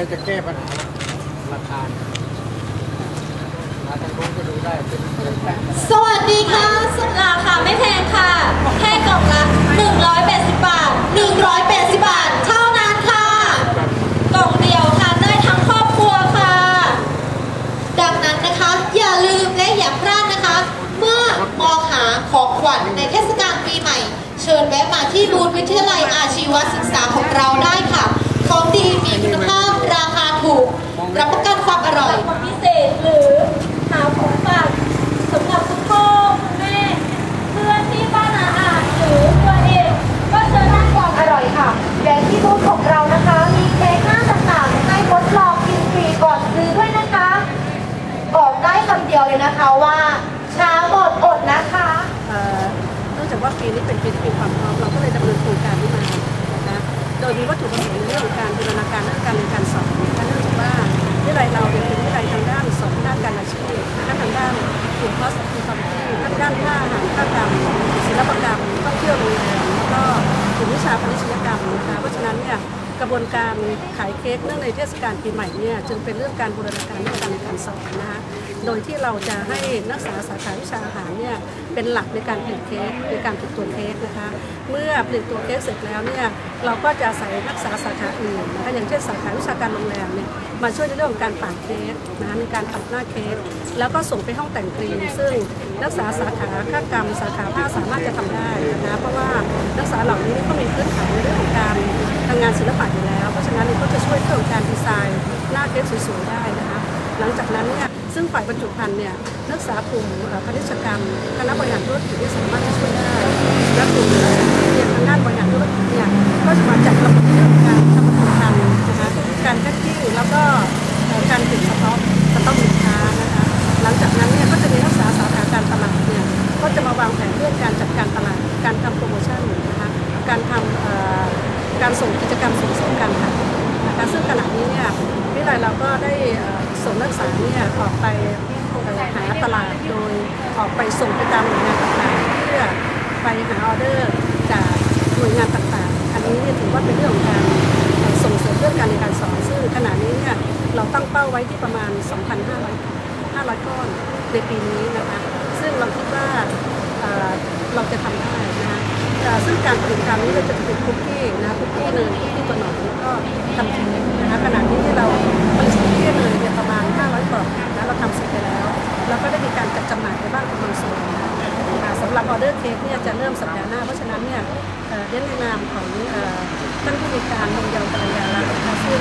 รจะแก้ปัญหาราคาราคาทางโน้นก็ดูได้เป็นเรื่องแปลกสวัสดีค่ะราคาไม่แพงค่ะ แค่กล่องละ 180 บาท 180 บาท เท่านั้นค่ะ กล่องเดียวทานได้ทั้งครอบครัวค่ะ ดังนั้นนะคะ อย่าลืมและอย่าพลาดนะคะ เมื่อมองหาของขวัญในเทศกาลปีใหม่ เชิญแวะมาที่บูธวิทยาลัยอาชีวศึกษาของเราได้ค่ะ ของดีมีคุณภาพราคาถูก รับประกันความอร่อย ความพิเศษหรือหาของฝากสำหรับคุณพ่อคุณแม่ เพื่อนที่บ้านอาหารหรือตัวเอง ก็เชิญนั่งก่อน อร่อยค่ะและที่บูธของเรานะคะ มีเค้กหน้าต่างๆให้ทดลองกินฟรีก่อนซื้อด้วยนะคะ บอกได้คำเดียวเลย นะคะว่าช้าหมดอดนะคะเอ่อเนื่องจากว่าปีนี้เป็นปีที่มีความพร้อมเราก็เลยดำเนินโครงการนี้มานะโดยมีวัตถุประสงค์ในเรื่องของการบูรณาการด้านการเรียนการสอนนะคะเนื่องจากว่าวิทยาลัยเราเนี่ยเป็นวิทยาลัยทางด้านสอนด้านการอาชีพนะคะทางด้านกลุ่มคอสคูคอมที่ทางด้านท่าอาหารท่ากรรมศิลปกรรมท่องเที่ยวโรงแรมแล้วก็กลุ่มวิชาพาณิชยกรรมนะคะเพราะฉะนั้นเนี่ยกระบวนการขายเค้กเนื่องในเทศกาลปีใหม่เนี่ยจึงเป็นเรื่องการบูรณาการเรื่องการเรียนการสอน โดยที่เราจะให้นักศึกษาสาขาวิชาอาหารเนี่ยเป็นหลักในการผลิตเค้กในการผลิตตัวเค้กนะคะ เมื่อผลิตตัวเค้กเสร็จแล้วเนี่ยเราก็จะใส่นักศึกษาสาขาอื่นนะคะอย่างเช่นสาขาวิชาการโรงแรมเนี่ยมาช่วยในเรื่องของการปั่นเค้กนะคะในการทำหน้าเค้กแล้วก็ส่งไปห้องแต่งครีมซึ่งนักศึกษาสาขาค้ากรรมสาขาผ้าสามารถจะทำได้นะคะเพราะว่านักศึกษาเหล่านี้ก็มีพื้นฐานในเรื่องของการทำงานศิลปะอยู่แล้ว เพราะฉะนั้นก็จะช่วยเรื่องของการดีไซน์หน้าเค้กสวยๆได้นะคะหลังจากนั้นเนี่ย ซึ่งฝ่ายบรรจุภัณฑ์เนี่ยนักศึกษากลุ่มคณิตกรรมคณะบริหารธุรกิจที่สามารถจะช่วยได้และกลุ่มเรียนทางด้านบริหารธุรกิจเนี่ยก็จะมาจัดระบบเรื่องการทำบรรจุภัณฑ์นะคะการแพ็คกิ้งแล้วก็การติดสต็อกสต็อกสินค้านะคะหลังจากนั้นเนี่ยก็จะมีนักศึกษาสาขาการตลาดเนี่ยก็จะมาวางแผนเรื่องการจัดการตลาดการทำโปรโมชั่นนะคะการทำการส่งกิจกรรมส่งเสริมการขายนะคะซึ่งขณะนี้เนี่ยวิทยาลัยเราก็ได้ ส่งนักศึกษาเนี่ยออกไปหาตลาดโดยออกไปส่งไปตามหน่วยงานต่างๆเพื่อไปหาออเดอร์จากหน่วยงานต่างๆ อันนี้เนี่ยถือว่าเป็นเรื่องของการส่งเสริมเรื่องการเรียนการสอนซึ่งขณะนี้เนี่ยเราตั้งเป้าไว้ที่ประมาณ 2,500 500ก้อนในปีนี้นะคะซึ่งเราคิดว่าเราจะทำได้นะคะเอ่ซึ่งการผลิตครั้งนี้เราจะผลิตคุกกี้นะคุกกี้เนยคุกกี้ตัวหนอนก็ทำเค้กนะคะขณะนี้ รับออเดอร์เค้กเนี่ยจะเริ่มสัปดาห์หน้า เพราะฉะนั้นเนี่ยเอ่อเรียนในนามของท่านผู้บริการโรงเยาวกัลยาลักษณ์ซึ่ง